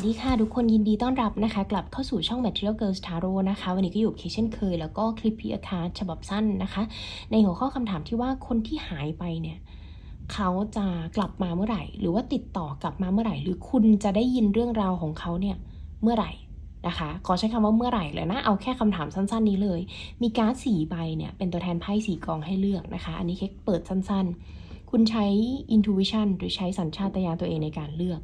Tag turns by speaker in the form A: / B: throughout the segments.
A: วัสดีค่ะทุกคนยินดีต้อนรับนะคะ กลับเข้าสู่ช่อง Material Girls Tarot นะคะ วันนี้ก็อยู่เคเช่นเคย แล้วก็คลิปพีอาคาฉบับสั้นนะคะ ในหัวข้อคำถามที่ว่าคนที่หายไปเนี่ย เขาจะกลับมาเมื่อไหร่ หรือว่าติดต่อกลับมาเมื่อไหร่ หรือคุณจะได้ยินเรื่องราวของเขาเนี่ยเมื่อไหร่นะคะขอใช้คำว่าเมื่อไหร่เลยนะ เอาแค่คำถามสั้น ๆ นี้เลย มีการ์ดสีใบเนี่ยเป็นตัวแทนไพ่สีกองให้เลือกนะคะ อันนี้เค้กเปิดสั้นๆ คุณใช้ intuition หรือใช้สัญชาตญาณตัวเองในการเลือก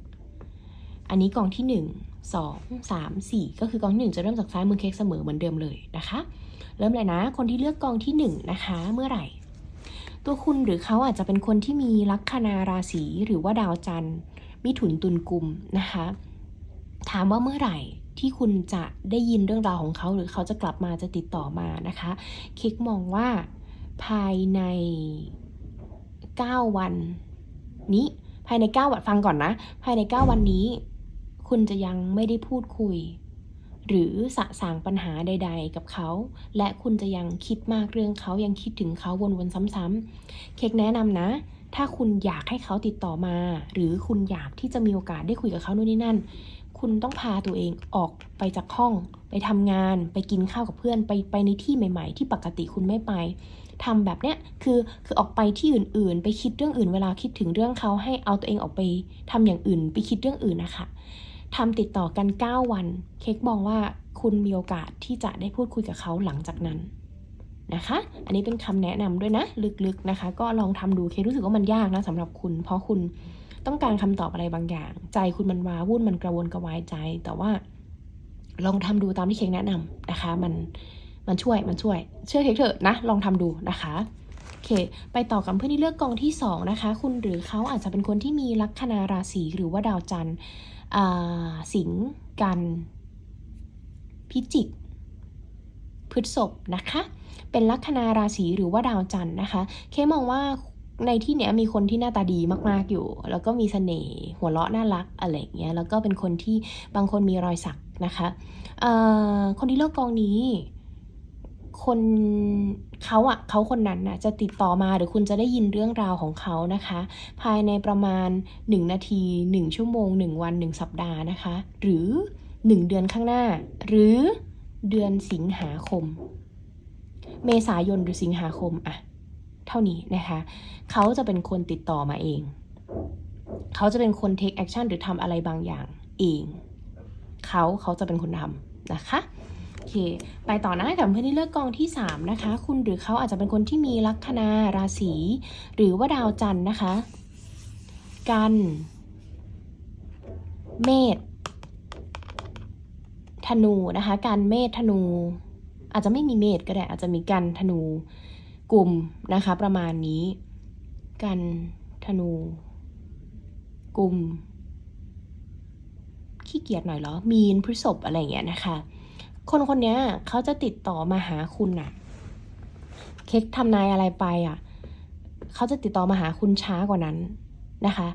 A: อันนี้กองที่ 1 2 3 4 ก็คือกองที่1จะเริ่มจากซ้ายมือเค้กเสมอเหมือนเดิมเลยนะคะ เริ่มเลยนะ คนที่เลือกกองที่ 1 นะคะ เมื่อไหร่ ตัวคุณหรือเขาอาจจะเป็นคนที่มีลัคนาราศีหรือว่าดาวจันทร์ มิถุนตุลกุมนะคะ ถามว่าเมื่อไหร่ที่คุณจะได้ยินเรื่องราวของเขา หรือเขาจะกลับมาจะติดต่อมานะคะเค้กมองว่าภายใน 9 วันนี้ภายใน 9 วันฟังก่อนนะ ภายใน 9 วันนี้ คุณจะยังไม่ได้พูดคุย หรือสะสางปัญหาใด ๆ กับเขา และคุณจะยังคิดมากเรื่องเขายังคิดถึงเขาวนๆซ้ำๆ เค้กแนะนำนะ ถ้าคุณอยากให้เขาติดต่อมา หรือคุณอยากที่จะมีโอกาสได้คุยกับเขาโน่นนี่นั่น คุณต้องพาตัวเองออกไปจากห้อง ไปทำงาน ไปกินข้าวกับเพื่อน ไปไปในที่ใหม่ ๆ ที่ปกติคุณไม่ไปทำแบบเนี้ยคือคือออกไปที่อื่นๆ ไปคิดเรื่องอื่น เวลาคิดถึงเรื่องเขาให้เอาตัวเองออกไปทำอย่างอื่น ไปคิดเรื่องอื่นนะคะ ทำติดต่อกัน 9 วัน เค้กมองว่าคุณมีโอกาสที่จะได้พูดคุยกับเขาหลังจากนั้นนะคะ อันนี้เป็นคำแนะนำด้วยนะ ลึกๆนะคะ ก็ลองทำดู เค้กรู้สึกว่ามันยากนะสำหรับคุณ เพราะคุณต้องการคำตอบอะไรบางอย่าง ใจคุณมันว้าวุ่นมันกระวนกระวายใจ แต่ว่าลองทำดูตามที่เค้กแนะนำนะคะ มันมันช่วยมันช่วย เชื่อเค้กเถอะนะ ลองทำดูนะคะโอเคไปต่อกับเพื่อนที่เลือกกองที่ 2 นะคะ คุณหรือเขาอาจจะเป็นคนที่มีลัคนาราศีหรือว่าดาวจันทร์ สิงกัน พิจิก พฤษภนะคะ เป็นลัคนาราศีหรือว่าดาวจันทร์นะคะ เคมองว่าในที่เนี้ยมีคนที่หน้าตาดีมากๆอยู่ แล้วก็มีเสน่ห์หัวเราะน่ารักอะไรเงี้ย แล้วก็เป็นคนที่บางคนมีรอยสักนะคะคนที่เลือกกองนี้ คนเขาอะเขาคนนั้นน่ะจะติดต่อมาหรือคุณจะได้ยินเรื่องราวของเขานะคะ ภายในประมาณ 1 นาที 1 ชั่วโมง 1 วัน 1 สัปดาห์นะคะ หรือ 1 เดือนข้างหน้า หรือเดือนสิงหาคม เมษายนหรือสิงหาคมอะเท่านี้นะคะ เขาจะเป็นคนติดต่อมาเอง เขาจะเป็นคน take action หรือทำอะไรบางอย่างเอง เขาเขาจะเป็นคนทำนะคะ เค ไปต่อนะกับเพื่อนที่เลือกกองที่ 3 นะคะ คุณหรือเขาอาจจะเป็นคนที่มีลัคนาราศี หรือว่าดาวจันทร์นะคะ กัน เมษธนูนะคะ การเมษธนู อาจจะไม่มีเมษก็ได้ อาจจะมีกันธนูกลุ่มนะคะ ประมาณนี้ กันธนูกลุ่มขี้เกียจหน่อยเหรอ มีนพฤษภอะไรอย่างเงี้ยนะคะ คนคนนี้เขาจะติดต่อมาหาคุณน่ะ เค้กทำนายอะไรไปอะเขาจะติดต่อมาหาคุณช้ากว่านั้นนะคะ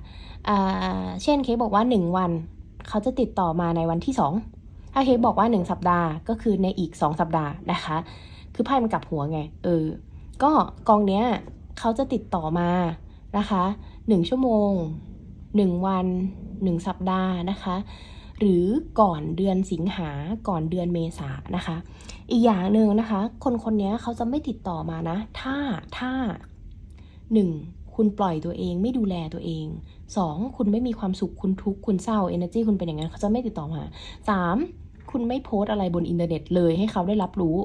A: เช่นเค้กบอกว่าหนึ่งวันเขาจะติดต่อมาในวันที่สองถ้าเค้กบอกว่าหนึ่งสัปดาห์ก็คือในอีกสองสัปดาห์นะคะ คือไพ่มันกลับหัวไง เออ ก็กองเนี้ยเขาจะติดต่อมานะคะหนึ่งชั่วโมงหนึ่งวันหนึ่งสัปดาห์นะคะ หรือก่อนเดือนสิงหาก่อนเดือนเมษานะคะ อีกอย่างหนึ่งนะคะ คนคนนี้เขาจะไม่ติดต่อมานะ ถ้าถ้าหนึ่งคุณปล่อยตัวเองไม่ดูแลตัวเองสองคุณไม่มีความสุขคุณทุกข์คุณเศร้า energy คุณเป็นอย่างนั้นเขาจะไม่ติดต่อมาสามคุณไม่โพสต์อะไรบนอินเทอร์เน็ตเลยให้เขาได้รับรู้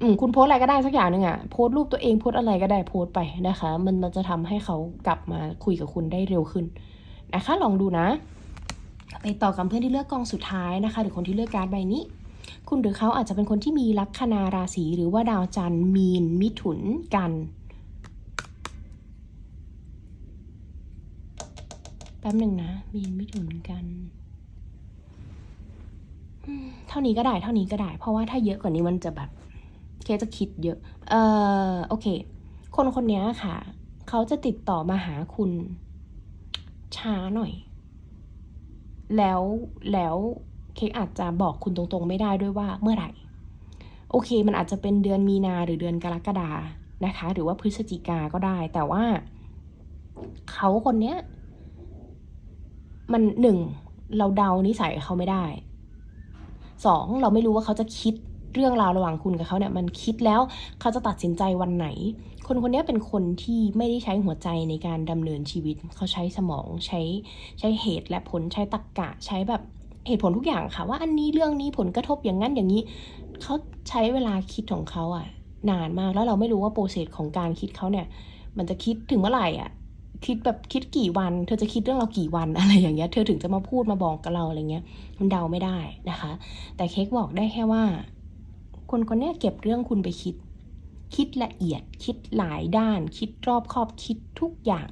A: อืมคุณโพสอะไรก็ได้สักอย่างหนึ่งอะโพสรูปตัวเองโพสอะไรก็ได้โพสไปนะคะ มันมันจะทำให้เขากลับมาคุยกับคุณได้เร็วขึ้นนะคะ ลองดูนะ ไปต่อกับเพื่อนที่เลือกกองสุดท้ายนะคะ หรือคนที่เลือกการ์ดใบนี้ คุณหรือเขาอาจจะเป็นคนที่มีลัคนาราศีหรือว่าดาวจันทร์มีน มิถุนกันแป๊บหนึ่งนะ มีนมิถุนกันเท่านี้ก็ได้เท่านี้ก็ได้ เพราะว่าถ้าเยอะกว่านี้มันจะแบบเคจะคิดเยอะ เอ่อโอเค คนคนนี้ค่ะ เขาจะติดต่อมาหาคุณช้าหน่อย แล้วแล้วเค้กอาจจะบอกคุณตรงๆ ไม่ได้ด้วยว่าเมื่อไหร่ โอเค มันอาจจะเป็นเดือนมีนาหรือเดือนกรกฎานะคะ หรือว่าพฤศจิกาก็ได้ แต่ว่าเขาคนเนี้ย มันหนึ่งเราเดานิสัยเขาไม่ได้สองเราไม่รู้ว่าเขาจะคิด เรื่องราวระหว่างคุณกับเขาเนี่ยมันคิดแล้วเขาจะตัดสินใจวันไหน คนคนนี้เป็นคนที่ไม่ได้ใช้หัวใจในการดำเนินชีวิต เขาใช้สมองใช้ใช้เหตุและผลใช้ตรรกะใช้แบบเหตุผลทุกอย่างค่ะ ว่าอันนี้เรื่องนี้ผลกระทบอย่างนั้นอย่างนี้ เขาใช้เวลาคิดของเขาอะนานมากแล้วเราไม่รู้ว่าโปรเซสของการคิดเขาเนี่ย มันจะคิดถึงเมื่อไหร่อะคิดแบบคิดกี่วัน เธอจะคิดเรื่องเรากี่วันอะไรอย่างเงี้ย เธอถึงจะมาพูดมาบอกกับเราอะไรเงี้ย มันเดาไม่ได้นะคะ แต่เค้กบอกได้แค่ว่า คนคนนี้เก็บเรื่องคุณไปคิด คิดละเอียด คิดหลายด้าน คิดรอบคอบคิดทุกอย่าง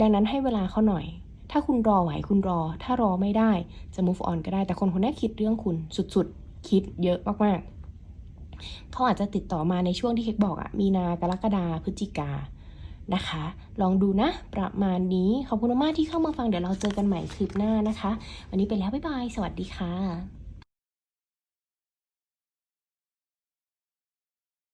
A: ดังนั้นให้เวลาเขาหน่อย ถ้าคุณรอไหวคุณรอ ถ้ารอไม่ได้จะ move on ก็ได้ แต่คนคนนี้คิดเรื่องคุณสุดๆ คิดเยอะมากๆ เขาอาจจะติดต่อมาในช่วงที่เค้กบอกอะมีนากรกฎาพฤศจิกานะคะ ลองดูนะ ประมาณนี้ ขอบคุณมากที่เข้ามาฟัง เดี๋ยวเราเจอกันใหม่คลิปหน้านะคะ วันนี้ไปแล้ว บ๊ายบาย สวัสดีค่ะ